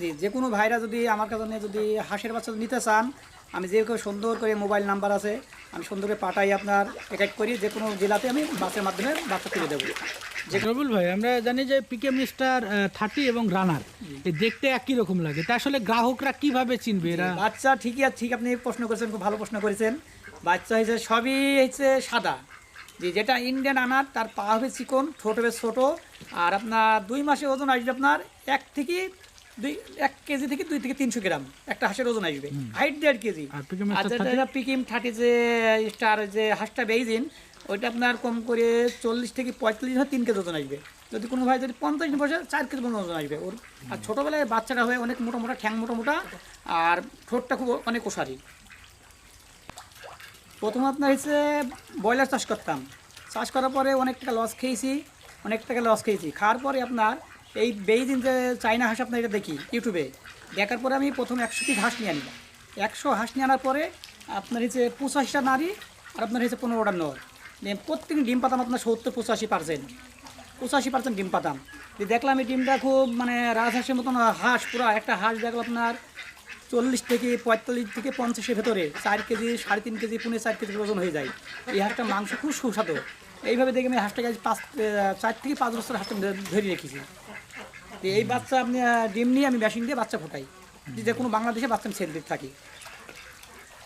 জি যে কোনো ভাইরা যদি আমার কাছে যদি হাঁসের বাচ্চা নিতে চান আমি যে সুন্দর করে মোবাইল নাম্বার আছে আমি সুন্দর করে পাঠাই আপনার একাই করি যে কোনো জেলাতে আমি বাসের মাধ্যমে বাচ্চা তুলে দেবো। যে রবুল ভাই আমরা জানি যে পিকে মিস্টার থার্টি এবং রানার দেখতে একই রকম লাগে। তা আসলে গ্রাহকরা কীভাবে চিনবে এরা? বাচ্চা ঠিকই আছে ঠিক আপনি প্রশ্ন করেছেন খুব ভালো প্রশ্ন করেছেন। বাচ্চা হয়েছে সবই হচ্ছে সাদা। যে যেটা ইন্ডিয়ান আনার তার পা হবে চিকন ঠোঁট হবে ছোটো আর আপনার দুই মাসে ওজন আসবে আপনার এক থেকে দুই এক কেজি থেকে দুই থেকে তিনশো গ্রাম। একটা হাঁসের ওজন আসবে। হাইট দেড় কেজি। আর যেটা পিকিম থার্টি যে স্টার যে হাঁসটা বেইজিন ওইটা আপনার কম করে চল্লিশ থেকে পঁয়তাল্লিশ হয় তিন কেজি ওজন আসবে। যদি কোনো ভাই যদি পঞ্চাশ বসে চার কেজি পর্যন্ত ওজন আসবে। ওর আর ছোটোবেলায় বাচ্চাটা হয়ে অনেক মোটা মোটা ঠ্যাং মোটা মোটা আর ঠোঁটটা খুব অনেক ওষারি প্রথম আপনার হচ্ছে ব্রয়লার চাষ করতাম। চাষ করার পরে অনেক টাকা লস খেয়েছি অনেক টাকা লস খেয়েছি। খাওয়ার পরে আপনার এই বেইদিন যে চাইনা হাঁস আপনার এটা দেখি, ইউটিউবে। দেখার পরে আমি প্রথম একশো পিস হাঁস নিয়ে আনিলাম একশো হাঁস নিয়ে আনার পরে আপনার হচ্ছে পঁচাশিটা নারী আর আপনার হচ্ছে পনেরোটা নর। দিয়ে প্রত্যেক ডিম পাতাম আপনার সত্তর পঁচাশি পার্সেন্ট পঁচাশি পার্সেন্ট ডিম পাতাম। দেখলাম এই ডিমটা খুব মানে রাজহাঁসের মতন হাঁস, পুরো একটা হাঁস দেখল আপনার চল্লিশ থেকে পঁয়তাল্লিশ থেকে পঞ্চাশের ভেতরে, চার কেজি, সাড়ে তিন কেজি, পুনে চার কেজি ওজন হয়ে যায়। এই হাঁসটা মাংস খুব সুস্বাদু। এইভাবে দেখে আমি হাঁসটাকে আজ পাঁচ চার থেকে পাঁচ বছর হাঁসটা ধরে রেখেছি। তো এই বাচ্চা আপনি ডিম নিয়ে আমি মেশিন দিয়ে বাচ্চা ফোটাই। যে কোনো বাংলাদেশে বাচ্চা আমি সেল দিতে থাকি।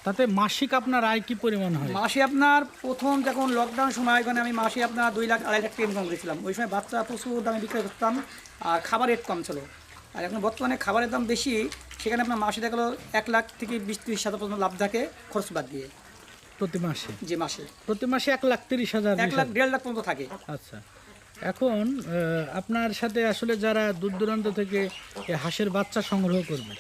তাতে মাসিক আপনার আয় কি পরিমাণ হয়? মাসে আপনার প্রথম যখন লকডাউন সময় ওখানে আমি মাসে আপনার দুই লাখ আড়াই লাখ টাকা ইনকাম করেছিলাম। ওই সময় বাচ্চা প্রচুর দামে বিক্রয় করতাম আর খাবার রেট কম ছিল। আর এখন বর্তমানে খাবারের দাম বেশি সেখানে আপনার মাসে দেখাল এক লাখ থেকে বিশ ত্রিশ হাজার পর্যন্ত লাভ থাকে খরচ বাদ দিয়ে। প্রতি মাসে? যে মাসে। প্রতি মাসে এক লাখ তিরিশ হাজার এক লাখ দেড় লাখ পর্যন্ত থাকে। আচ্ছা। এখন আপনার সাথে আসলে যারা দূর দূরান্ত থেকে হাঁসের বাচ্চা সংগ্রহ করবে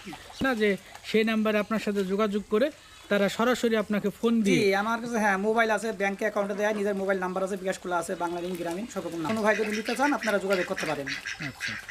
না যে সেই নাম্বারে আপনার সাথে যোগাযোগ করে তারা সরাসরি আপনাকে ফোন দিয়ে আমার কাছে হ্যাঁ মোবাইল আছে ব্যাংকে অ্যাকাউন্টে দেয় নিজের মোবাইল নাম্বার আছে বিকাশ খোলা আছে বাংলা লিঙ্ক গ্রামীণ সব রকম কোনো ভাই যদি নিতে চান আপনারা যোগাযোগ করতে পারেন। আচ্ছা।